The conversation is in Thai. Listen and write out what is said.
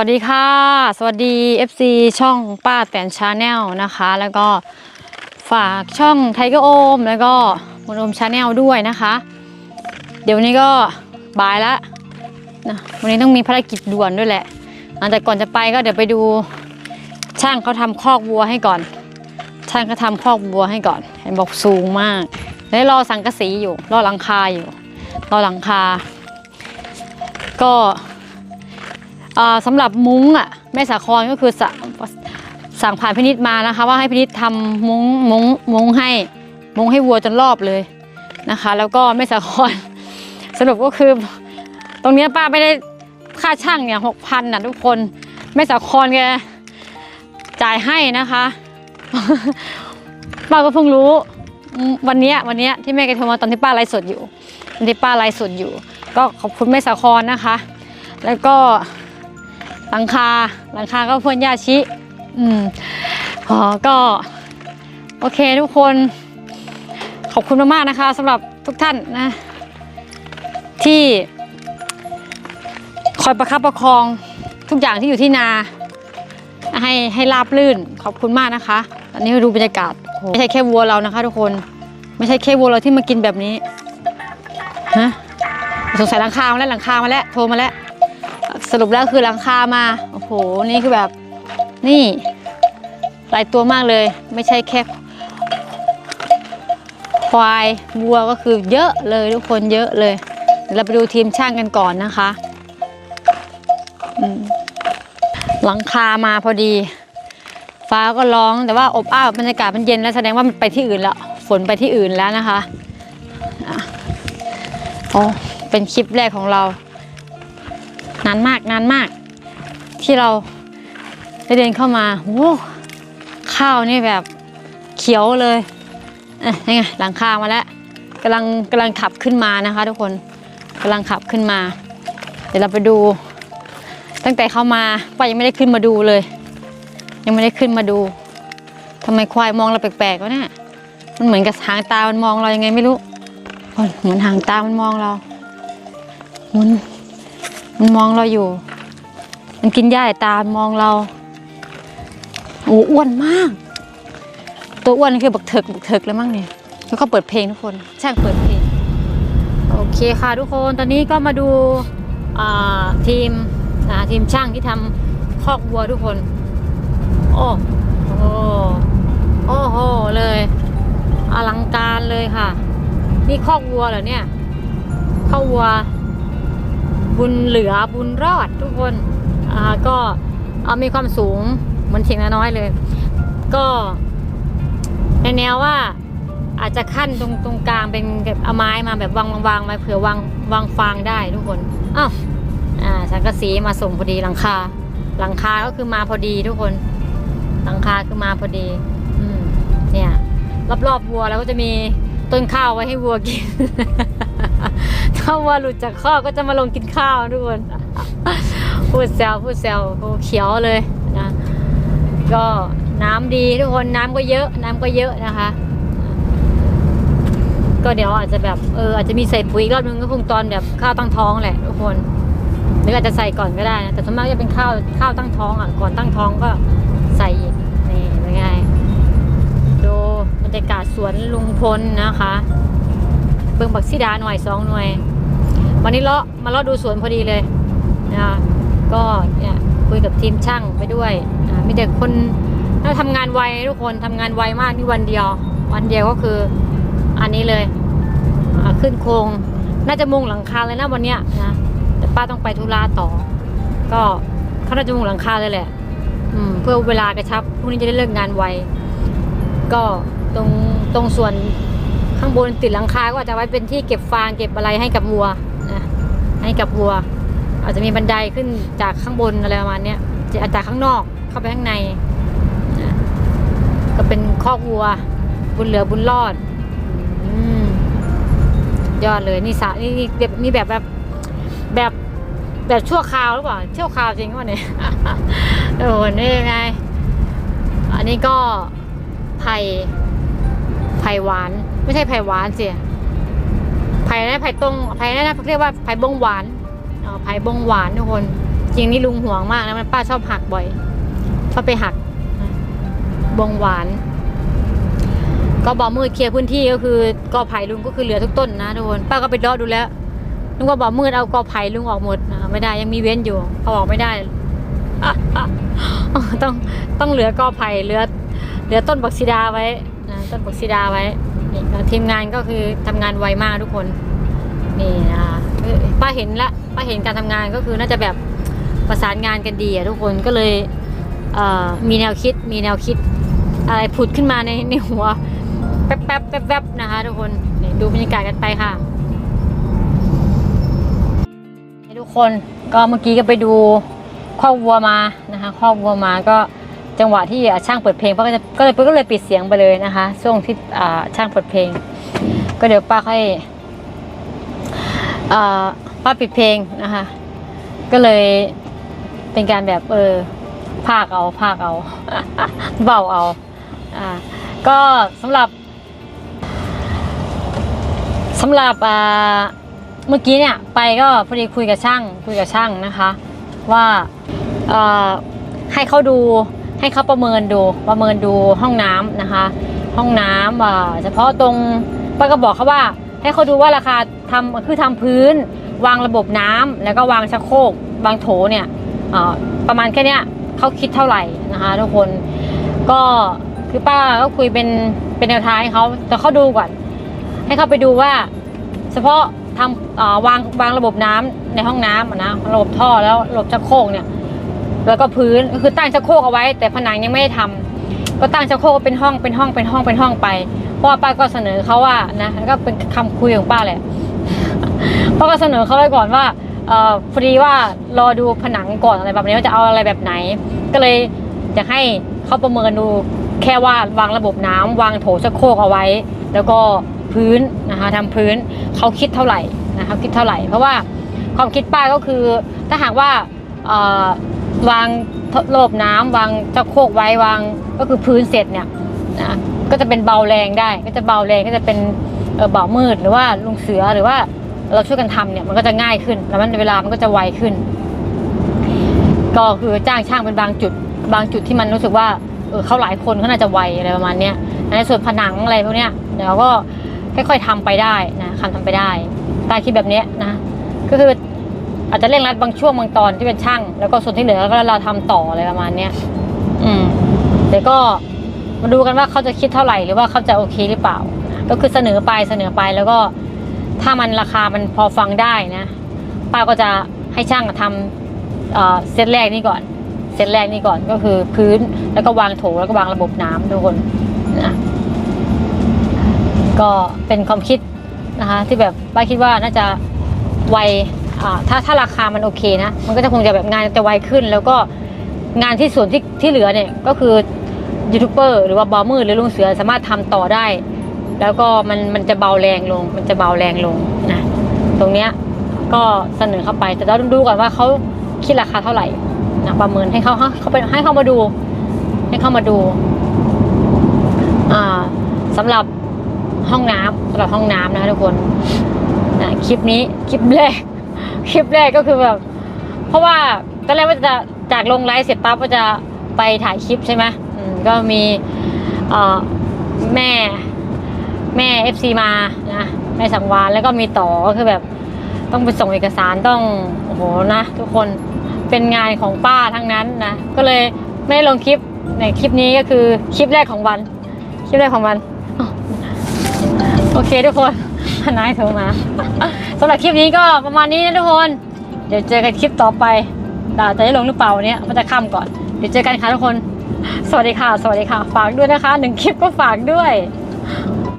วัสดีค่ะ สวัสดี FC ช่องป้าแตนชาแนลนะคะ แล้วก็ฝากช่องไทเกอร์โอม แล้วก็มนโอมชาแนลด้วยนะคะ เดี๋ยวนี้ก็บ่ายแล้วนะวันนี้ต้องมีภารกิจด่วนด้วยแหละอะแต่ก่อนจะไปก็เดี๋ยวไปดู ช่างเขาทำคอกวัวให้ก่อน ช่างเขาทำคอกวัวให้ก่อน เห็นบอกสูงมากแล้วรอสังกะสีอยู่ รอหลังคาอยู่ รอหลังคา ก็ สำหรับมุ้งอะแม่สาครก็คือส,สั่งผ่านพินิษมานะคะ ว่าให้พินิษทำมุ้งมุ้งมุ้งให้มุ้งให้วัวจนรอบเลยนะคะ แล้วก็แม่สาครสรุปก็คือ ตรงเนี้ยป้าไม่ได้ค่าช่างเนี่ยหกพันนะทุกคนแม่สาครแกจ่ายให้นะคะป้าก็เพิ่งรู้วันเนี้ยวันเนี้ยที่แม่แกโทรมาตอนที่ป้าไลฟ์สดอยู่ตอนที่ป้าไลฟ์สดอยู่ ก็ขอบคุณแม่สาครนะคะ แล้วก็ หลังคาหลังคาก็พ่นยาชิ อืมอ๋อก็โอเคทุกคน ขอบคุณมากๆนะคะสำหรับทุกท่านนะ ที่ คอยประคับประคองทุกอย่างที่อยู่ที่นา ให้ให้ราบลื่นขอบคุณมากนะคะอันนี้ดูบรรยากาศไม่ใช่แค่วัวเรานะคะ ทุกคน ไม่ใช่แค่วัวเราที่มากินแบบนี้ฮะสงสัยหลังคามาแล้วหลังคามาแล้วโทรมาแล้ว สรุปแล้วคือหลังคามา โอ้โห นี่คือแบบนี่หลายตัวมากเลย ไม่ใช่แค่ควายวัวก็คือเยอะเลยทุกคนเยอะเลยเดี๋ยวเราไปดูทีมช่างกันก่อนนะคะหลังคามาพอดี ฟ้าก็ร้องแต่ว่าอบอ้าวบรรยากาศมันเย็นแล้วแสดงว่ามันไปที่อื่นแล้วฝนไปที่อื่นแล้วนะคะอะโอ้เป็นคลิปแรกของเรา นานมากนานมาก ที่เราได้เดินเข้ามาโอ้ข้าวนี่แบบเขียวเลยเอะนี่ไงหลังคามาแล้วกำลังกำลังขับขึ้นมานะคะ ทุกคนกำลังขับขึ้นมา เดี๋ยวเราไปดู ตั้งแต่เข้ามาป้ายังไม่ได้ขึ้นมาดูเลย ยังไม่ได้ขึ้นมาดูทำไมควายมองเราแปลกๆวะเนี่ยมันเหมือนกับหางตามันมองเรายังไงไม่รู้เหมือนหางตามันมองเราหมุน มันมองเราอยู่ มันกินหญ้าแต่ตามองเราโอ้อ้วนมาก ตัวอ้วนนี่คือบักเถิกบักเถิกแล้วมั้งเนี่ยแล้วก็เปิดเพลงทุกคนช่างเปิดเพลง โอเคค่ะทุกคนตอนนี้ก็มาดูาทีมทีมช่างที่ทำคอกวัวทุกคน โอ้โหโอ้โหเลย อลังการเลยค่ะ นี่คอกวัวเหรอเนี่ยคอกวัว บุญเหลือบุญรอดทุกคนอ่าก็เอามีความสูงเหมือนเถียงน้อยเลย ก็ในแนวว่าอาจจะขั้นตรงตรงกลางเป็นแบบเอาไม้มาแบบวางวางวาเผื่อวางวางฟางได้ทุกคนอ้าวอ่าสังกะสีมาส่งพอดีหลังคา หลังคาก็คือมาพอดีทุกคน หลังคาคือมาพอดีอืมเนี่ยรอบๆวัวแล้วก็จะมีต้นข้าวไว้ให้วัวกิน ถ้าวัวหลุดจากข้อก็จะมาลงกินข้าวทุกคนพูดแซวพูดแซวโอเขียวเลยนะก็น้ำดีทุกคนน้ำก็เยอะ น้ำก็เยอะนะคะ ก็เดี๋ยวอาจจะแบบเอออาจจะมีใส่ปุ๋ยรอบนึงก็คงตอนแบบข้าวตั้งท้องแหละทุกคนหรืออาจจะใส่ก่อนก็ได้นะแต่ส่วนมากจะเป็นข้าวข้าวตั้งท้องอะก่อนตั้งท้องก็ใส่อีกนี่เป็นไงดูบรรยากาศสวนลุงพลนะคะ เบิ่งบักซีดาหน่วยสองหน่วย วันนี้เลาะมาเลาะดูสวนพอดีเลยนะก็เนี่ยคุยกับทีมช่างไปด้วยอ่ามีแต่คนเราทำงานไวทุกคนทำงานไวมากนี่วันเดียว วันเดียวก็คืออันนี้เลยอ่าขึ้นโครงน่าจะมุงหลังคาเลยนะวันเนี้ยนะแต่ป้าต้องไปธุระต่อ ก็เขาน่าจะมุงหลังคาเลยแหละอืมเพื่อเวลากระชับพรุ่งนี้จะได้เลิกงานไวก็ตรงตรงส่วนข้างบนติดหลังคาก็อาจจะไว้เป็นที่เก็บฟางเก็บอะไรให้กับวัว นะให้กับวัว อาจจะมีบันไดขึ้นจากข้างบนอะไรประมาณนี้จะจากข้างนอกเข้าไปข้างในนะก็เป็นคอกวัว บุญเหลือบุญรอดอยอดเลยนี่สระนี่นี่แบบนี่แบบแบบแบบแบบชั่วคราวหรือเปล่าชั่ยวคราวจริงวะเนี่ยโอ้โหนี่ยังไง อันนี้ก็ไผ่ไผ่หวาน ไม่ใช่ไผ่หวานสิ ไผ่นะไผ่ตรงไผ่นะเรียกว่าไผ่บงหวานอ่อไผ่บงหวานทุกคน จริงนี่ลุงห่วงมากนะมันป้าชอบหักบ่อยชอบไปหักบงหวาน ก็บอกมืดเคลียร์พื้นที่ก็คือ กอไผ่ลุงก็คือเหลือทุกต้นนะทุกคนป้าก็ไปเลาะดูแล้วลุงก็บอกมืดเอากอไผ่ลุงออกหมดนะไม่ได้ยังมีเว้นอยู่เอาออกไม่ได้ต้องต้องเหลือกอไผ่เหลือเหลือต้นบักซีดาไว้นะต้นบักซีดาไว้ นี่ก็ทีมงานก็คือทำงานไวมากทุกคน นี่นะคะเอ้ยป้าเห็นละป้าเห็นการทำงานก็คือน่าจะแบบประสานงานกันดีอะทุกคนก็เลยเอ่อมีแนวคิดมีแนวคิดอะไรผุดขึ้นมาในในหัว แป๊บแป๊บแป๊บแป๊บนะคะทุกคนนี่ดูบรรยากาศกันไปค่ะให้ทุกคนก็เมื่อกี้ก็ไปดูข้อกวัวมานะคะข้อกวัวมาก็ จังหวะที่ช่างเปิดเพลงป้าก็จะก็เลยก็เลยปิดเสียงไปเลยนะคะ ช่วงที่ช่างเปิดเพลง ก็เดี๋ยวป้าค่อยอป้าปิดเพลงนะคะ ก็เลยเป็นการแบบเออภาคเอาภาคเอาเบาเอาอ่าก็สำหรับสำหรับอ่าเมื่อกี้เนี่ยไปก็พอดีคุยกับช่างคุยกับช่างนะคะ ว่าอ่อให้เขาดู ให้เขาประเมินดูประเมินดูห้องน้ำนะคะ ห้องน้ำอ่าเฉพาะตรงป้าก็บอกเขาว่า ให้เขาดูว่าราคาทำคือทำพื้น วางระบบน้ำแล้วก็วางชักโครกวางโถเนี่ยอ่าประมาณแค่เนี้ยเขาคิดเท่าไหร่นะคะทุกคนก็คือป้าก็คุยเป็นเป็นแนวทางให้เขาแต่เขาดูก่อน ให้เขาไปดูว่า เฉพาะทำอ่าวางวางระบบน้ำในห้องน้ำนะระบบท่อแล้วระบบชักโครกเนี่ย แล้วก็พื้นคือตั้งชักโครกเอาไว้ แต่ผนังยังไม่ได้ทำก็ตั้งชักโครกเป็นห้องเป็นห้องเป็นห้องเป็นห้องไปเพราะว่าป้าก็เสนอเขาว่านะแล้วก็เป็นคำคุยของป้าแหละป้าก็เสนอเขาไว้ก่อนว่าเออพอดีว่ารอดูผนังก่อนอะไรแบบนี้ว่าจะเอาอะไรแบบไหน ก็เลยอยากให้เขาประเมินดูแค่ว่าวางระบบน้ำวางโถชักโครกเอาไว้ แล้วก็พื้นนะคะทำพื้นเขาคิดเท่าไหร่นะคะคิดเท่าไหร่ เพราะว่าความคิดป้าก็คือถ้าหากว่า วางระบบน้ำวางชักโครกไว้วางก็คือพื้นเสร็จเนี่ยนะก็จะเป็นเบาแรงได้ ก็จะเบาแรงก็จะเป็นเบามืดหรือว่าลุงเสือหรือว่าเราช่วยกันทำเนี่ยมันก็จะง่ายขึ้น แล้วมันเวลามันก็จะไวขึ้น ก็คือจ้างช่างเป็นบางจุด บางจุดที่มันรู้สึกว่าเออเขาหลายคนเขาน่าจะไวอะไรประมาณเนี้ยในส่วนผนังอะไรพวกเนี้ยเดี๋ยวก็ค่อยๆทำไปได้นะคำทำไปได้ตาคิดแบบเนี้ยนะก็คือ อาจจะเร่งรัดบางช่วงบางตอนที่เป็นช่าง แล้วก็ส่วนที่เหลือก็เราทำต่ออะไรประมาณเนี้ยอืมเดี๋ยวก็มาดูกันว่าเขาจะคิดเท่าไหร่หรือว่าเขาจะโอเคหรือเปล่า ก็คือเสนอไปเสนอไปแล้วก็ถ้ามันราคามันพอฟังได้นะ ป้าก็จะให้ช่างทำเอ่อเซตแรกนี่ก่อน เซตแรกนี่ก่อนก็คือพื้นแล้วก็วางโถแล้วก็วางระบบน้ำทุกคนนะก็เป็นความคิดนะคะที่แบบป้าคิดว่าน่าจะไว ถ้าถ้าราคามันโอเคนะ มันก็จะคงจะแบบงานจะไวขึ้น แล้วก็งานที่ส่วนที่ที่เหลือเนี่ยก็คือยูทูบเบอร์หรือว่าบอมืดหรือลุงเสือสามารถทำต่อได้ แล้วก็มันมันจะเบาแรงลง มันจะเบาแรงลงนะตรงเนี้ยก็เสนอเข้าไป แต่เราต้องดูก่อนว่าเขาคิดราคาเท่าไหร่นะประเมินให้เขาให้เขาไปให้เขามาดู ให้เขามาดูอ่าสำหรับห้องน้ำสำหรับห้องน้ำนะคะทุกคนนะคลิปนี้คลิปแรก คลิปแรกก็คือแบบ เพราะว่าตอนแรกว่าจะจากลงไลฟ์เสร็จปั๊บก็จะไปถ่ายคลิปใช่ไหมอืมก็มีเอ่อแม่แม่เอฟซีมานะแม่สังวานแล้วก็มีต่อก็คือแบบ ต้องไปส่งเอกสารต้องโอ้โหนะ ทุกคนเป็นงานของป้าทั้งนั้นนะก็เลยไม่ได้ลงคลิปในคลิปนี้ก็คือคลิปแรกของวัน คลิปแรกของวัน โอเคทุกคน นายโทรมาสำหรับคลิปนี้ก็ประมาณนี้นะทุกคน เดี๋ยวเจอกันคลิปต่อไปดาจะได้ลงหรือเปล่าวันนี้มันจะค่ำก่อน เดี๋ยวเจอกันค่ะทุกคน สวัสดีค่ะ สวัสดีค่ะ ฝากด้วยนะคะหนึ่งคลิปก็ฝากด้วย